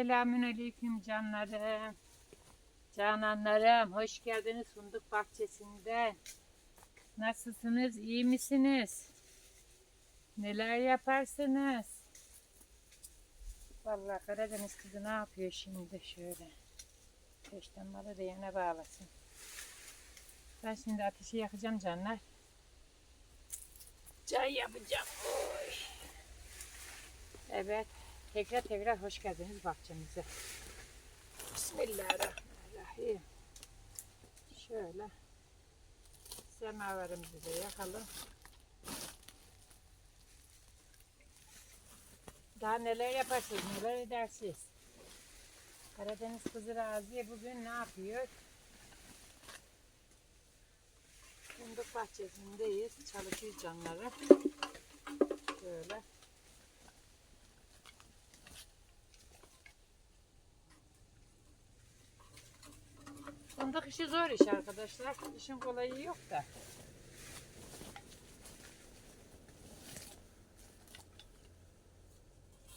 Selamün aleyküm canlarım. Cananlarım hoş geldiniz fındık bahçesinde. Nasılsınız? iyi misiniz? Neler yaparsınız? Vallahi Karadeniz kızı ne yapıyor şimdi şöyle. Peştembalı da yana bağlasın. Ben şimdi ateşi yakacağım canlar. Çay yapacağım. Oy. Evet. Tekrar tekrar hoş geldiniz bahçemize. Bismillahirrahmanirrahim. Şöyle semaverimizi de yakalım. Daha neler yaparsınız, neler edersiniz? Karadeniz kızı Raziye bugün ne yapıyor? Fındık bahçesindeyiz. Çalışıyoruz canları. Şöyle. Fındık işi zor iş arkadaşlar. İşin kolayı yok da.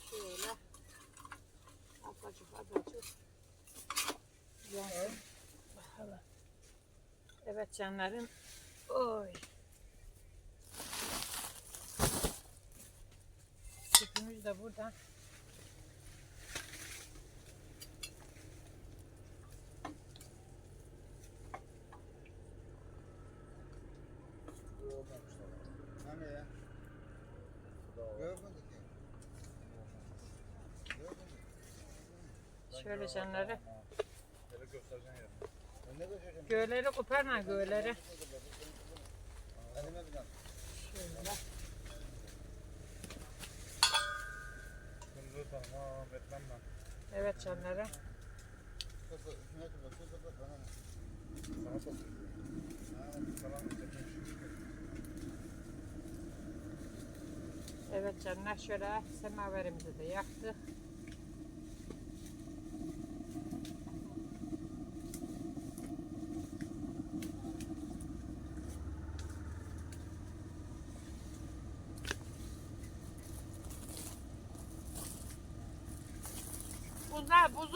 Şöyle. Yansın. Bakalım. Evet canlarım. Oy. Sütümüz de burada. Şöyle canları. Göğleri koparma göğleri. Evet canları. Evet canlar şöyle semaverimizi de yaktık.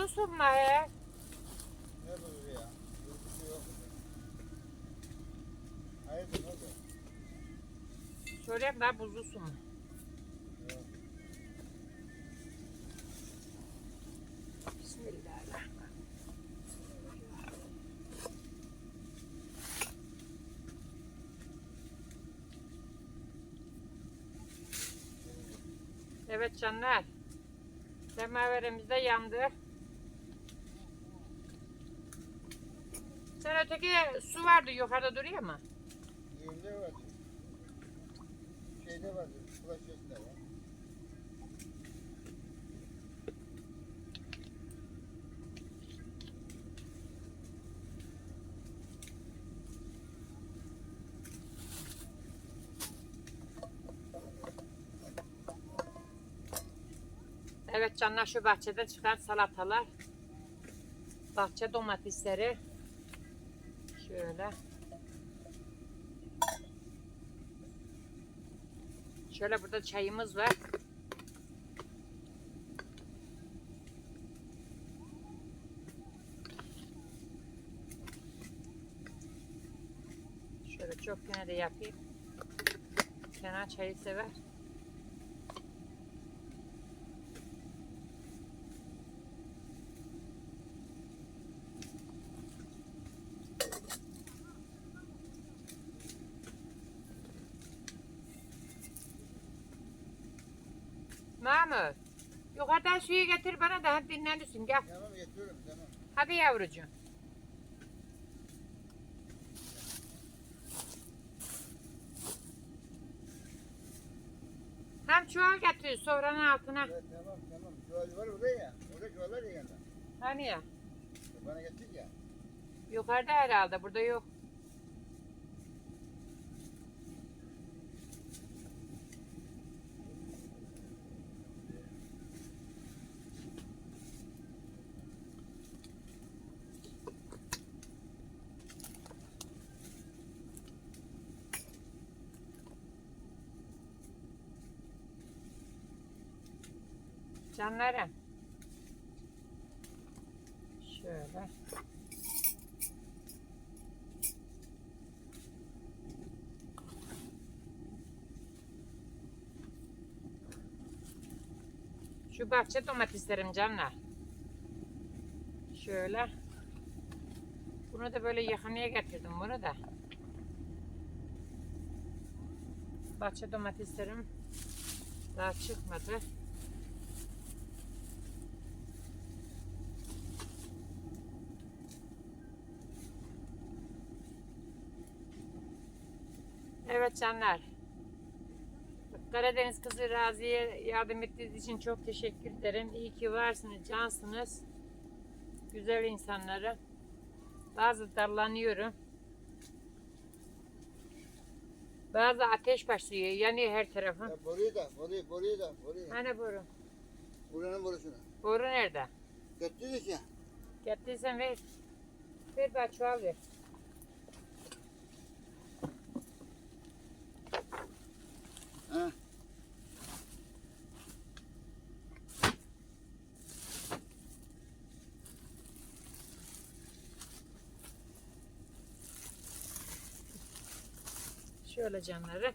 Sunma he. Ne böyle ya? Şey yok. Hayırdır ne oldu? Söyleyeyim daha buzlu sunma. Yok. Bismillahirrahmanirrahim. Evet canlar. Semaverimiz de yandı. Sen öteki su vardı yukarıda duruyor mu? Yiyimde vardı. Şeyde vardı. Sesinde var. Evet canlar şu bahçeden çıkan salatalar. Bahçe domatesleri. Şöyle. Şöyle burada çayımız var. Şöyle çok yine de yapayım. Kenan çayı sever. Mahmut. Yukarıdan suyu getir bana da hadi dinlenirsin gel. Tamam getiriyorum tamam. Hadi yavrucuğum. Hem çuval getir sofranın altına. Evet tamam tamam. Çuval var orada ya. Orada çuvallar ya yanında. Hani ya? Bana getir ya. Yukarıda herhalde burada yok. Canlarım. Şöyle. Şu bahçe domateslerim canlar. Şöyle. Bunu da böyle yakınaya getirdim bunu da. Bahçe domateslerim daha çıkmadı. Canlar. Karadeniz Kızı Razi'ye yardım ettiğiniz için çok teşekkür ederim. İyi ki varsınız, cansınız. Güzel insanları. Bazı darlanıyorum. Bazı ateş başlıyor. Yanıyor her tarafım. Ya boruyu da, boruyu, boruyu da, boruyu. Hani boru? Buranın borusunu. Boru nerede? Getirdik ya. Ver. Ver bana çuval ver. Şöyle canları.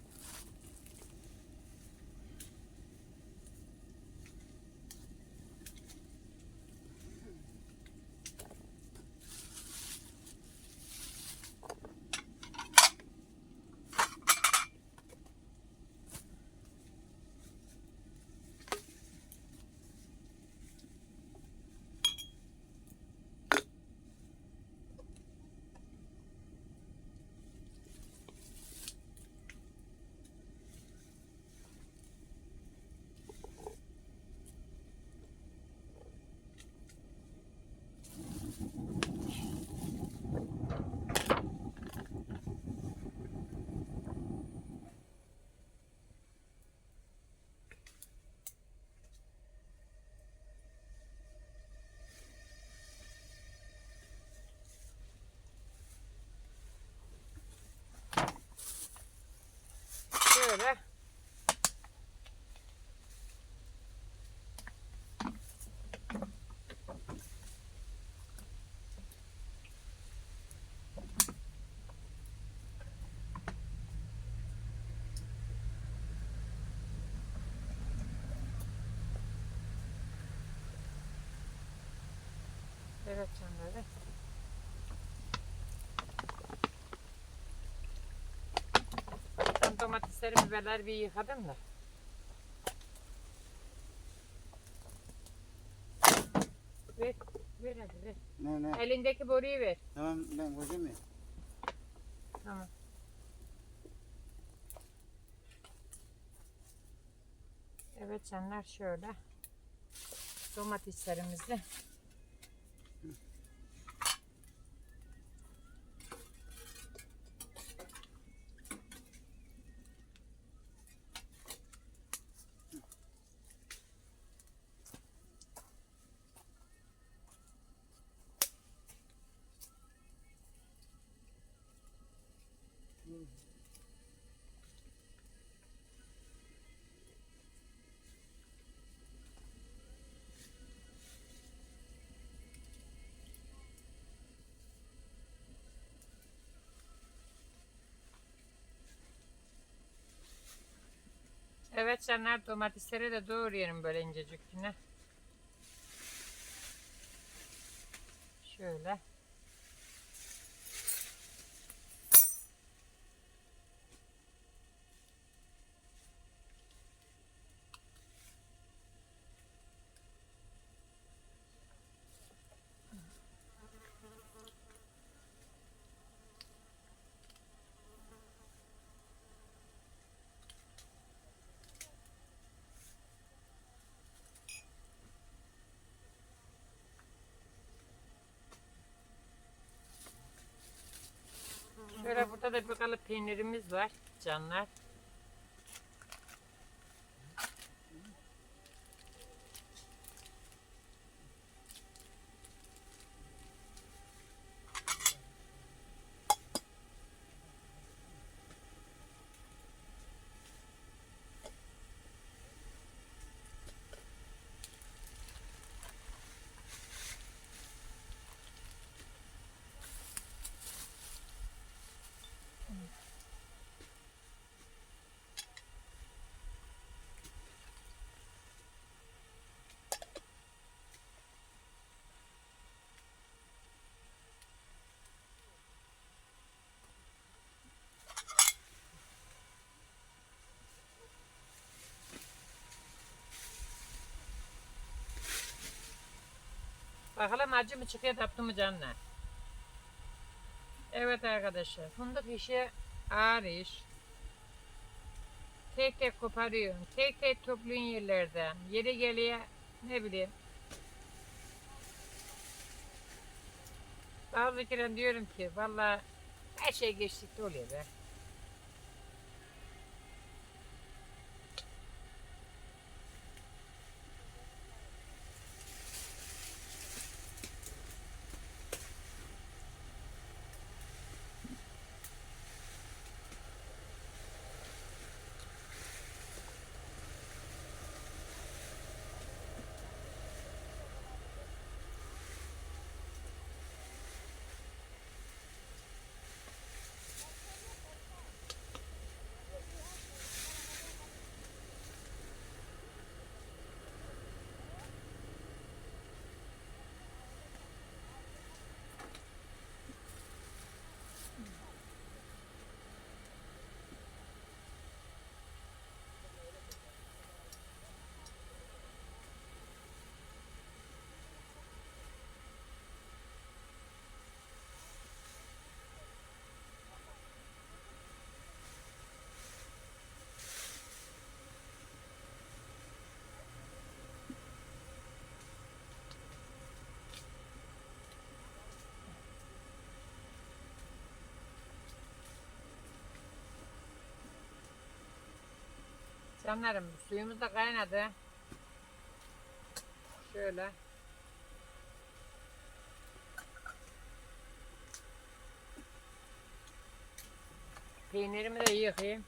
Şöyle. Evet canları. Ben domatesleri, biberleri bir yıkadım da. Ver, ver hadi ver. Ne ne? Elindeki boruyu ver. Tamam ben koyacağım ya. Tamam. Evet canlar şöyle. Domateslerimizi Evet canlar domatesleri de doğruyorum böyle incecik yine. Şöyle. Şöyle burada da bir kalıp peynirimiz var canlar. Bakalım acı mı çıkıyor tatlı mı canlar? Evet arkadaşlar fındık işi ağır iş. Tek tek koparıyorsun. Tek tek topluyorsun yerlerden. Yeri geliyor ne bileyim. Bazı kere diyorum ki valla her şey geçtikte oluyor be. Canlarım suyumuz da kaynadı. Şöyle. Peynirimi de yıkayayım.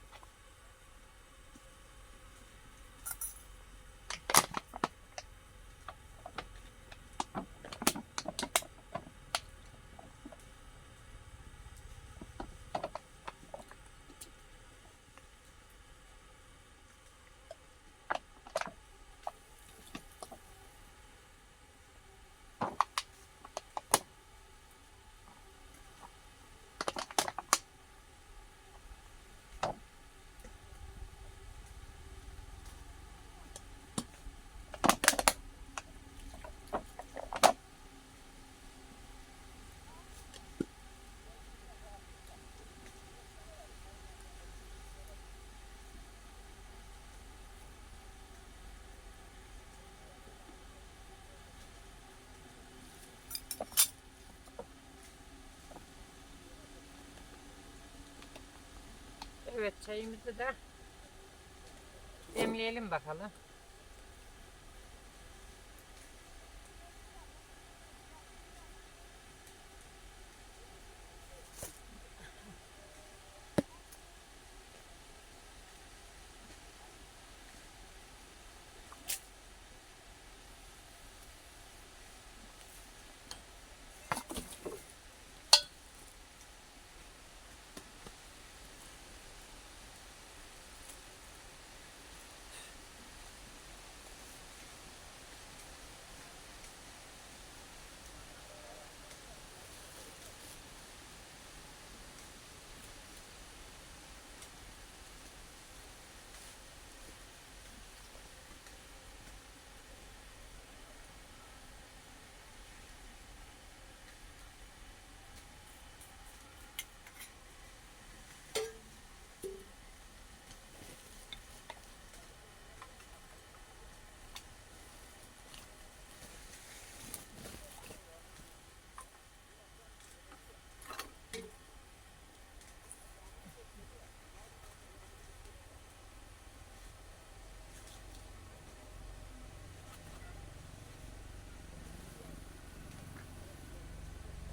Evet çayımızı da demleyelim bakalım.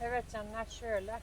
Evet canlar şöyle.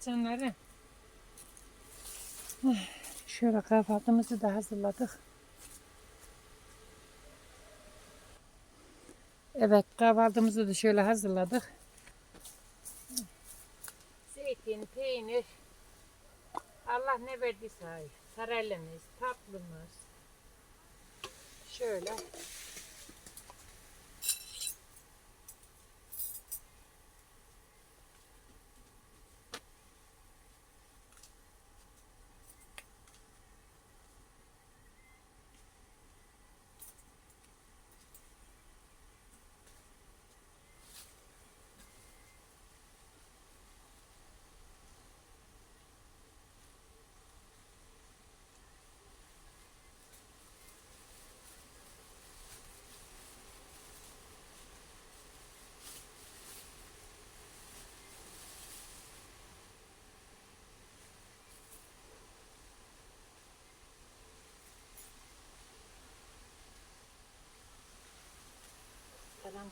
Evet canları. Şöyle kahvaltımızı da hazırladık. Evet kahvaltımızı da şöyle hazırladık. Zeytin, peynir. Allah ne verdiyse hayır. Sarelemiz, tatlımız. Şöyle.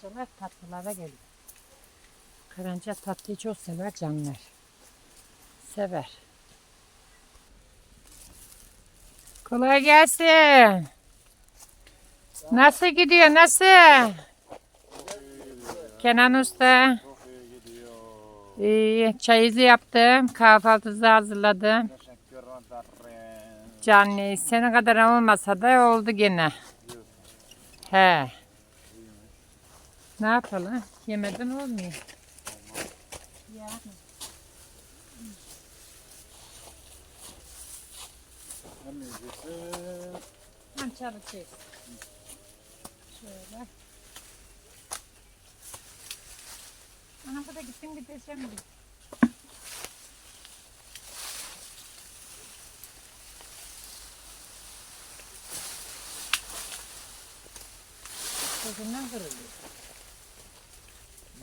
Karancalar tatlılara geliyor. Karanca tatlıyı çok sever canlar. Sever. Kolay gelsin. Nasıl gidiyor? Nasıl? Kenan Usta. İyi. Çayınızı yaptım. Kahvaltınızı hazırladım. Canlı. Senin kadar olmasa da oldu gene. He. Ne yapalım? Yemeden olmuyor. Ya. Hançarı çek. Şöyle. Ana bu da gitsin bir de sen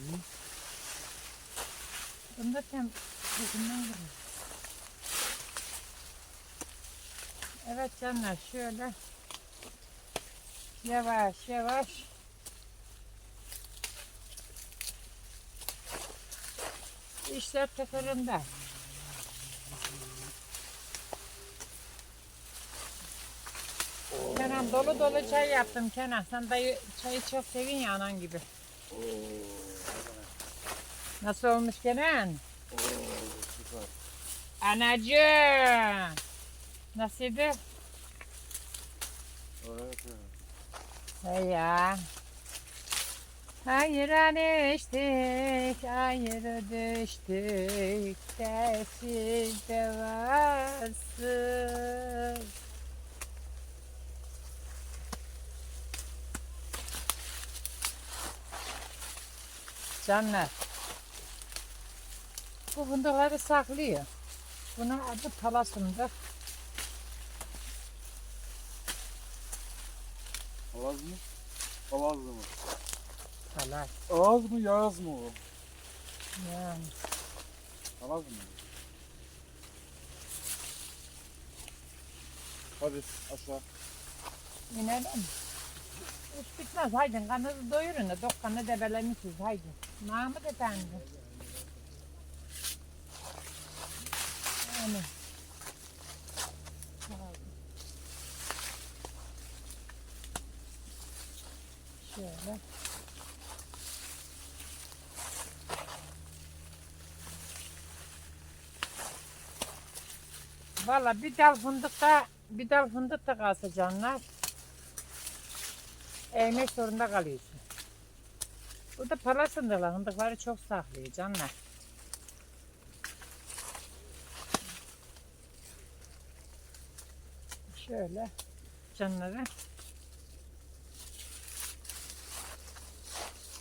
Gözünden kırılıyor. Bunda tem. Evet canlar şöyle yavaş yavaş işler teferinde. Kenan dolu dolu çay yaptım Kenan. Sen dayı çayı çok sevin ya anan gibi. Nasıl olmuş Kenan? Süper. Anacığım. Nasıldı? Evet. Hey ya. Hayıra düştük, hayıra düştük, dersiz devasız. Canlar. Bu fındıkları saklıyor. Bunun adı pala fındık. Alaz mı? Alaz mı? Pala. Alaz mı yağız mı o? Yani. Alaz mı? Hadi aşağı. İnelim. Hiç bitmez. Haydi kanınızı doyurun da dokkanı debelemişiz. Haydi. Mahmut efendi. Yani. Şöyle. Valla bir dal fındıkta bir dal fındık da kalsa canlar. Eğmek zorunda kalıyorsun. Bu da pala fındıklar. Fındıkları çok saklıyor canlar. Şöyle canları.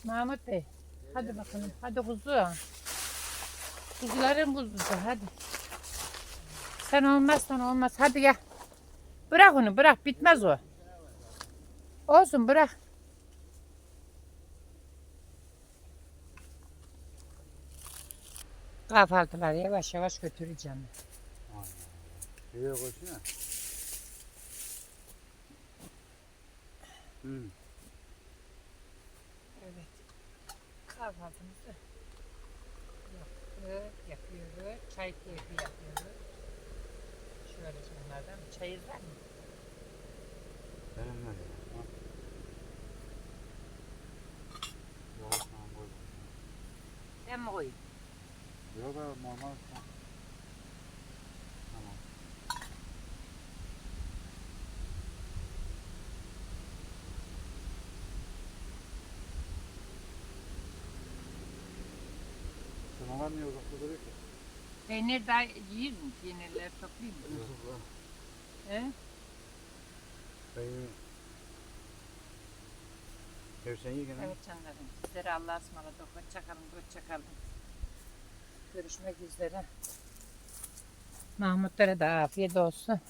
Mahmut Bey. Hadi bakalım. Hadi kuzu. Kuzuların kuzusu hadi. Sen olmazsan olmaz. Hadi gel. Bırak onu bırak. Bitmez o. Olsun bırak. Kahvaltıları yavaş yavaş götüreceğim. Şuraya koysana. Hı. Evet. Kahvaltımızı yaptık. yapıyoruz. Çay keyfi yapıyoruz. Şöyle şunlardan. Çay izler mi? Var ya. Ben mi koyayım? Yok da normal. Tamam. Sen onlar niye uzakta duruyor ki? Peynir daha yiyor mu? Peynirleri toplayayım mı? Lan. He? Ben Sevsen ye gene. Evet canlarım. Sizlere Allah'a ısmarladık. Hoşçakalın. Hoşçakalın. Görüşmek üzere. Mahmutlara da afiyet olsun.